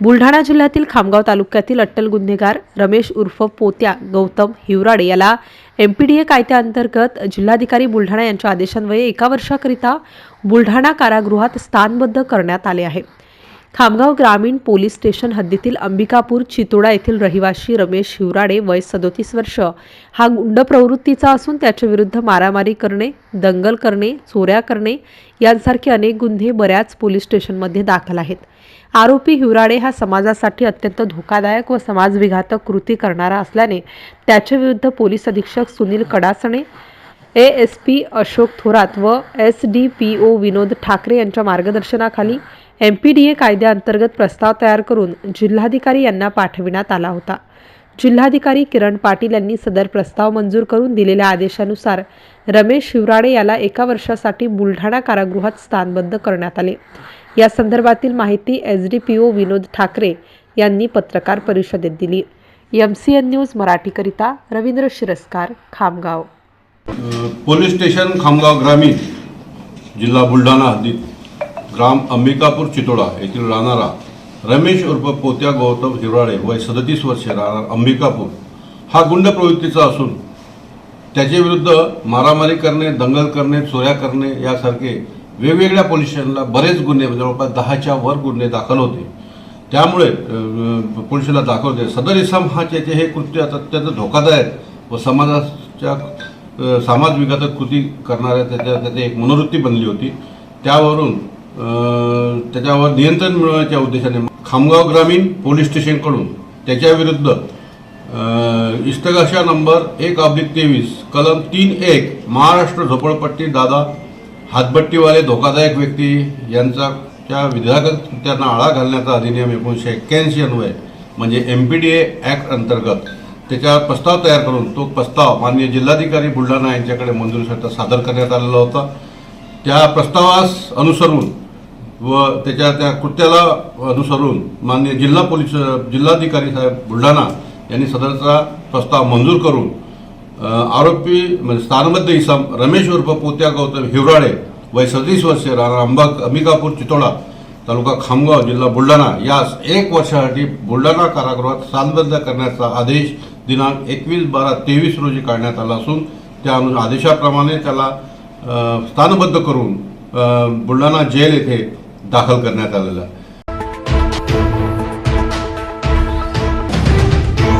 बुलढाणा जिल्ह्यातील खामगाव तालुक्यातील अट्टल गुन्हेगार रमेश उर्फ पोत्या गौतम हिवराडे याला एम पी डी ए कायद्याअंतर्गत जिल्हाधिकारी बुलढाणा यांच्या आदेशान्वये एका वर्षाकरिता बुलढाणा कारागृहात स्थानबद्ध करण्यात आले आहे. खामगाव ग्रामीण पोलीस स्टेशन हद्दीतील अंबिकापूर चितोडा येथील रहिवासी रमेश हिवराडे वय सदोतीस वर्ष. हा गुंड प्रवृत्तीचा असून त्याच्या विरुद्ध मारामारी करणे दंगल करणे चोऱ्या करणे यांसारखे अनेक गुन्हे बऱ्याच पोलीस स्टेशनमध्ये दाखल आहेत. आरोपी हिवराडे हा समाजासाठी अत्यंत धोकादायक व समाजविघातक कृती करणारा असल्याने त्याच्या विरुद्ध पोलीस अधीक्षक Sunil Kadasane A S P Ashok Thorat व S D P O Vinod Thakre यांच्या मार्गदर्शनाखाली एम पी डी ए कायद्याअंतर्गत प्रस्ताव तयार करून जिल्हाधिकारी यांना पाठविण्यात आला होता. जिल्हाधिकारी किरण पाटील यांनी सदर प्रस्ताव मंजूर करून दिलेल्या आदेशानुसार रमेश शिवराडे याला एका वर्षासाठी बुलढाणा कारागृहात स्थानबद्ध करण्यात आले. या संदर्भातील माहिती S D P O Vinod Thakre यांनी पत्रकार परिषदेत दिली. एम सी एन न्यूज मराठीकरिता रवींद्र शिरस्कार खामगाव. पोलीस स्टेशन खामगाव ग्रामीण जिल्हा बुलढाणा हद्दीत ग्राम अंबिकापूर चितोडा येथील राहणारा रमेश उर्फ पोत्या गौतम हिवराळे वय सदतीस वर्षे राहणार अंबिकापूर. हा गुंड प्रवृत्तीचा असून त्याच्या विरुद्ध मारामारी करणे दंगल करणे चोऱ्या करणे यासारखे वेगवेगळ्या पोलीस स्टेशनला बरेच गुन्हे म्हणजे जवळपास दहाच्या वर गुन्हे दाखल होते. त्यामुळे पोलिसला पोलिसाला दाखवते सदर इसम हा त्याचे हे कृत्य अत्यंत धोकादायक व समाजाच्या समाज विघातक कृती करणाऱ्या त्याच्या त्याची एक मनोवृत्ती बनली होती. त्यावरून त्याच्यावर नियंत्रण मिळवण्याच्या उद्देशाने खामगाव ग्रामीण पोलीस स्टेशनकडून त्याच्याविरुद्ध अं, इस्तगाशा नंबर एक अब्दिक तेवीस कलम तीन एक महाराष्ट्र झोपडपट्टी दादा हातभट्टीवाले धोकादायक व्यक्ती यांचा त्या विधायक त्यांना आळा घालण्याचा अधिनियम एकोणीसशे एक्क्याऐंशी अन्वय म्हणजे M P D A act अंतर्गत. त्याच्यावर प्रस्ताव तयार करून तो प्रस्ताव माननीय जिल्हाधिकारी बुलढाणा यांच्याकडे मंजुरीसाठी सादर करण्यात आलेला होता. त्या प्रस्तावास अनुसरून व त्याच्या त्या कृत्याला अनुसरून माननीय जिल्हा पोलीस जिल्हाधिकारी साहेब बुलढाणा यांनी सदरचा प्रस्ताव मंजूर करून आरोपी म्हणजे स्थानबद्ध इसम रमेश उर्फ पोत्या गौतम हिवराळे वय सदतीस वर्षे राणा अंबा अंबिकापूर चितोडा तालुका खामगाव जिल्हा बुलढाणा. यास एक वर्षासाठी बुलढाणा कारागृहात स्थानबद्ध करण्याचा आदेश दिनांक एकवीस बारा तेवीस रोजी काढण्यात आला असून त्या आदेशाप्रमाणे त्याला स्थानबद्ध करून बुलढाणा जेल येथे दाखल करण्यात आलेलं आहे.